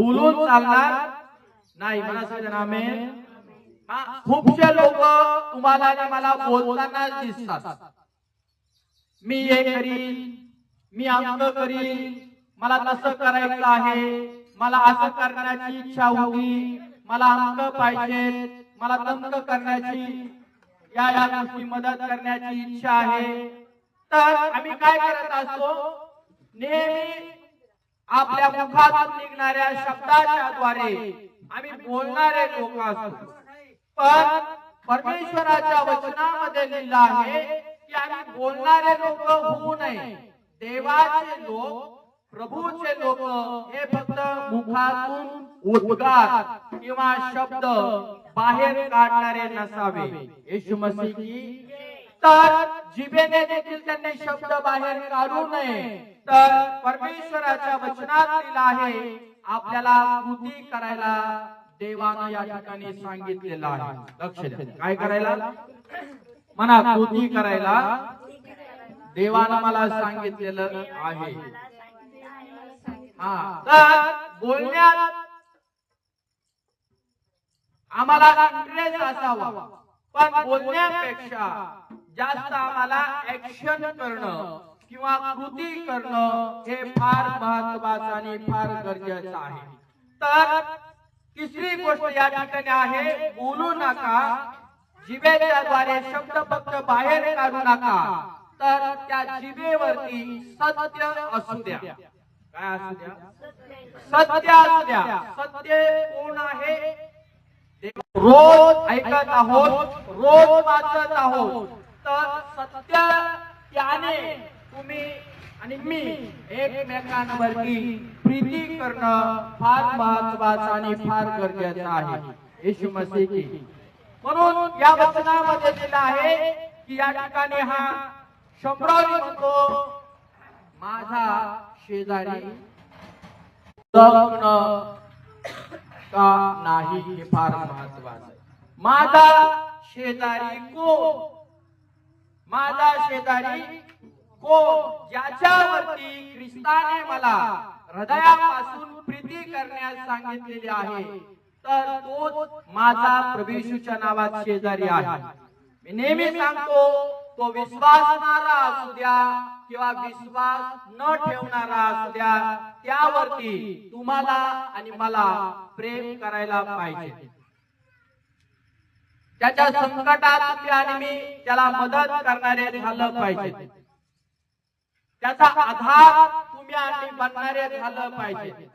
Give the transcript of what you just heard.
बोलून चालणार नाही. मला सांगा ना मी खूपशे लोक तुम्हाला आणि मला बोलताना दिसतात. मी हे करीन मी अमक करीन मला तसं करायचं आहे मला असं करण्याची इच्छा होती मला अंक पाहिजे मला तंक करण्याची या या गोष्टी मदत करण्याची इच्छा आहे. तर आम्ही काय करत असतो? नेहमी आपल्या मुखातून निघणाऱ्या शब्दाच्या द्वारे आम्ही बोलणारे लोक असतो. पण परमेश्वराच्या वचनामध्ये लिहिलं आहे की आम्ही बोलणारे लोक होऊ नये. देवाचे लोक प्रभूचे लोक हे फक्त मुखातून उद्गार किंवा शब्द बाहेर काढणारे नसावे. येशू मसीह की तर जिभेने देखील त्यांनी शब्द बाहेर काढू नये. तर परमेश्वराच्या वचनात दिला आहे आपल्याला कृती करायला देवानं या ठिकाणी सांगितलेलं आहे. लक्ष द्या. काय करायला? म्हणा कृती करायला देवानं मला सांगितलेलं आहे. हा. तर बोलण्यात आम्हाला इंटरेस्ट असावा पण बोलण्यापेक्षा जास्त आम्हाला ऍक्शन करणं किंवा कृती करणं हे फार महत्वाचं आणि फार गरजेचं आहे. तर तिसरी गोष्ट या ठिकाणी आहे बोलू नका. जिभेच्या द्वारे शब्द फक्त बाहेर काढू नका. तर त्या जिभेवरती सत्य असू द्या. काय असू द्या? सत्य असू द्या. सत्य कोण आहे? रोज ऐकत आहोत रोज वाचत आहोत. तर सत्य त्याने तुम्ही आणि मी एकमेकांवरती प्रीती करणं फार महत्वाचं आणि फार गरजेचं आहे. येशू मसीह की. म्हणून या वचनामध्ये दिलं आहे की या ठिकाणी हा शंभरावी म्हणतो माझा शेजारी जगणं का नाही हे फार महत्वाचं. माझा शेजारी कोण? माझा शेजारी कोण? ज्याच्यावरती ख्रिस्ताने मला हृदयापासून प्रीती करण्यास सांगितलेली आहे तर तोच माझा प्रभेशूच्या नावात शेजारी आहे. मी नेहमी सांगतो तो विश्वासणारा असू द्या किंवा विश्वास न ठेवणारा असू द्या त्यावरती तुम्हाला आणि मला प्रेम करायला पाहिजे. त्याच्या संकटात तुम्ही आणि मी त्याला मदत करणारे झालं पाहिजे. त्याचा आधार तुम्ही आणि बनणारे झालं पाहिजे.